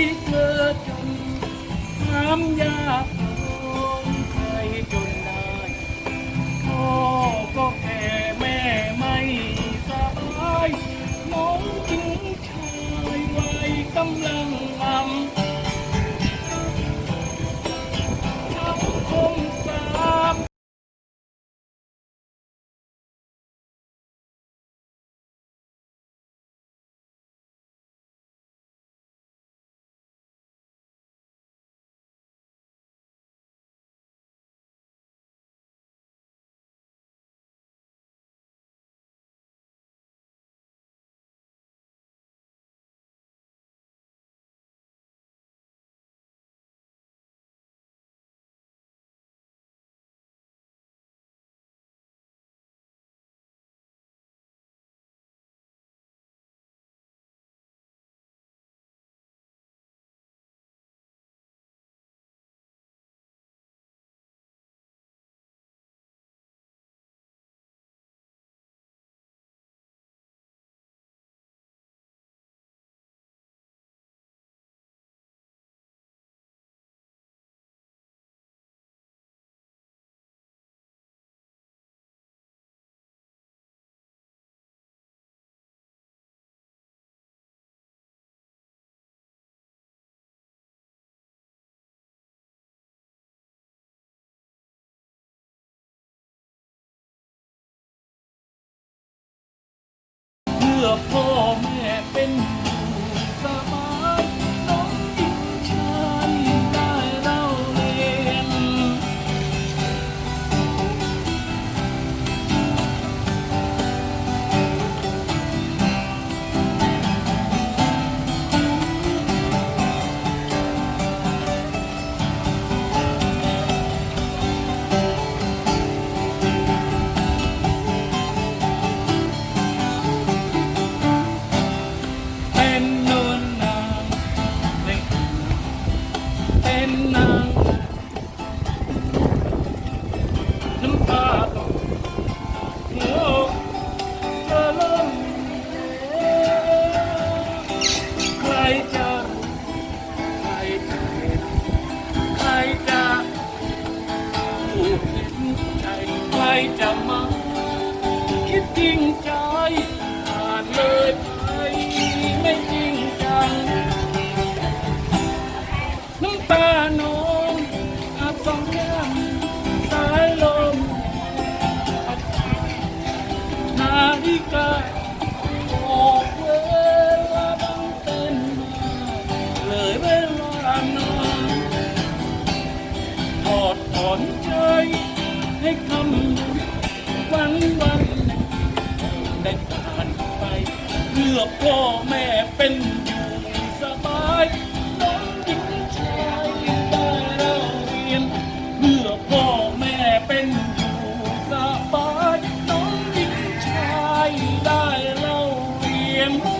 ที่เธอจนน้ำยา เพื่ เป็นนางน้ำตาตกหัวอกเธอเริ่มใครจะใครจะเห็นใครจะผูกเห็นใจใครจะมาคิดจริงใจผ่านเลยไปไม่จริง กาบอกเวลาบังเต้นมาเลยเวลานานถอดถอนใจให้คำวันวันได้ผ่านไปเพื่อพ่อแม่เป็นอยู่สบาย and more.